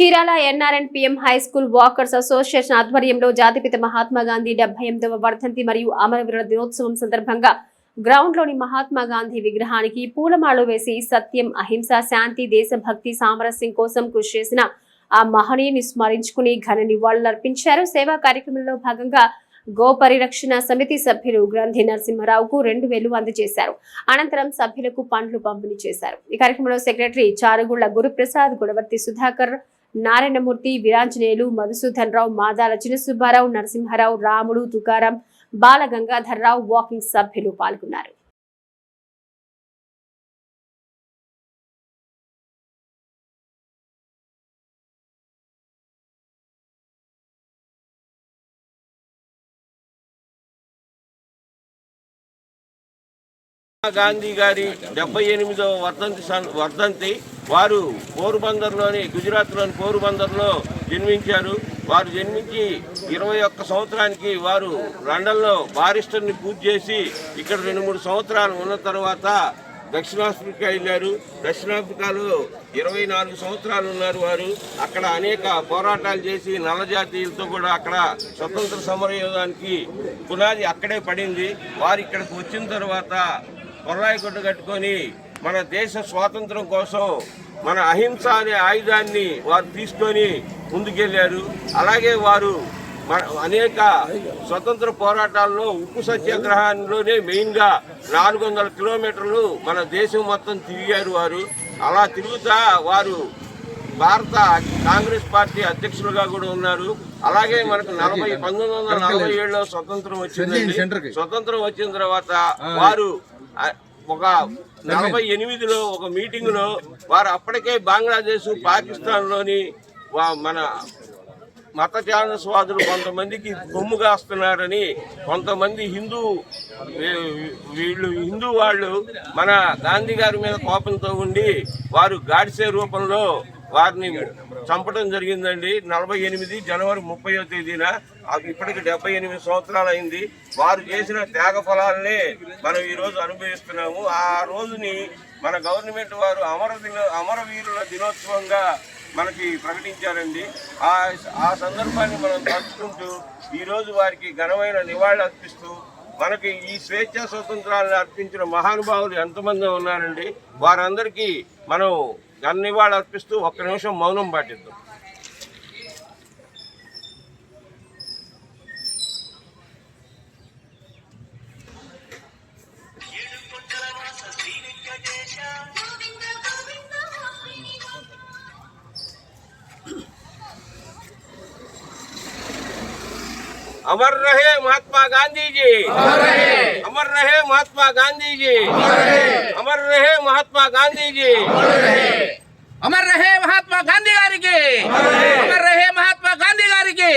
Chirala NRN PM high school walkers association ఆధ్వర్యంలో జాతిపిత మహాత్మా గాంధీ డెబ్బై ఎనిమిదవ వర్ధంతి మరియు అమరవీరుల దినోత్సవం సందర్భంగా గ్రౌండ్లోని మహాత్మా గాంధీ విగ్రహానికి పూలమాలు వేసి సత్యం అహింస శాంతి దేశభక్తి సామరస్యం కోసం కృషి చేసిన ఆ మహనీయుని స్మరించుకుని ఘన నివాళులర్పించారు. సేవా కార్యక్రమంలో భాగంగా గో పరిరక్షణ సమితి సభ్యులు గ్రంథి నరసింహారావుకు రెండు వేలు అందజేశారు. అనంతరం సభ్యులకు పండ్లు పంపిణీ చేశారు. ఈ కార్యక్రమంలో సెక్రటరీ చారుగుళ్ళ గురుప్రసాద్ గుడవర్తి సుధాకర్ నారాయణమూర్తి వీరాంజనేయులు మధుసూదన్ రావు మాదాల చిన్నసుబ్బారావు నరసింహారావు రాముడు తుకారాం బాల గంగాధర్రావు వాకింగ్ సభ్యులు పాల్గొన్నారు. గాంధీ గారి డెబ్బై ఎనిమిదవ వర్ధంతి సం- వర్ధంతి వారు పోరుబందర్లోని గుజరాత్లోని పోరుబందర్లో జన్మించారు. వారు జన్మించి ఇరవై ఒక్క సంవత్సరానికి వారు లండన్లో బారిస్టర్ని పూర్తి చేసి ఇక్కడ రెండు మూడు సంవత్సరాలు ఉన్న తర్వాత దక్షిణాఫ్రికా వెళ్ళారు. దక్షిణాఫ్రికాలో ఇరవై నాలుగు సంవత్సరాలు ఉన్నారు వారు. అక్కడ అనేక పోరాటాలు చేసి నల్లజాతీయులతో కూడా అక్కడ స్వతంత్ర సమరయోధానికి పునాది అక్కడే పడింది. వారు ఇక్కడికి వచ్చిన తర్వాత కొర్రాయి గుడ్డ కట్టుకొని మన దేశ స్వాతంత్రం కోసం మన అహింస అనే ఆయుధాన్ని వారు తీసుకొని ముందుకెళ్ళారు. అలాగే వారు అనేక స్వతంత్ర పోరాటాల్లో ఉప్పు సత్యాగ్రహంలోనే మెయిన్గా నాలుగు వందల కిలోమీటర్లు మన దేశం మొత్తం తిరిగారు వారు. అలా తిరుగుతా వారు భారత కాంగ్రెస్ పార్టీ అధ్యక్షులుగా కూడా ఉన్నారు. అలాగే మనకు నలభై పంతొమ్మిది వందల నలభై ఏడులో స్వతంత్రం వచ్చింది స్వతంత్రం వచ్చిన తర్వాత వారు ఒక నలభై ఎనిమిదిలో ఒక మీటింగ్లో వారు అప్పటికే బంగ్లాదేశ్ పాకిస్తాన్లోని మన మత స్వాదులు కొంతమందికి కొమ్ము కాస్తున్నారని కొంతమంది హిందూ వీళ్ళు హిందూ వాళ్ళు మన గాంధీ గారి మీద కోపంతో ఉండి వారు గాడిసే రూపంలో వారిని చంపడం జరిగిందండి. నలభై ఎనిమిది జనవరి ముప్పయో తేదీన అది ఇప్పటికి డెబ్బై ఎనిమిది సంవత్సరాలు అయింది వారు చేసిన త్యాగ ఫలాలనే మనం ఈరోజు అనుభవిస్తున్నాము. ఆ రోజుని మన గవర్నమెంట్ వారు అమర దిన అమరవీరుల దినోత్సవంగా మనకి ప్రకటించారండి. ఆ ఆ సందర్భాన్ని మనం తలుచుకుంటూ ఈరోజు వారికి ఘనమైన నివాళులు అర్పిస్తూ మనకి ఈ స్వేచ్ఛ స్వతంత్రాలను అర్పించిన మహానుభావులు ఎంతమంది ఉన్నారండి? వారందరికీ మనం ఘన అర్పిస్తూ ఒక్క నిమిషం మౌనం పాటిద్దాం. अमर रहे महात्मा गांधी जी अमर रहे महात्मा गांधी जी अमर रहे महात्मा गांधी जी अमर रहे महात्मा गांधी गारी के। अमर रहे। महात्मा गांधी गारी के।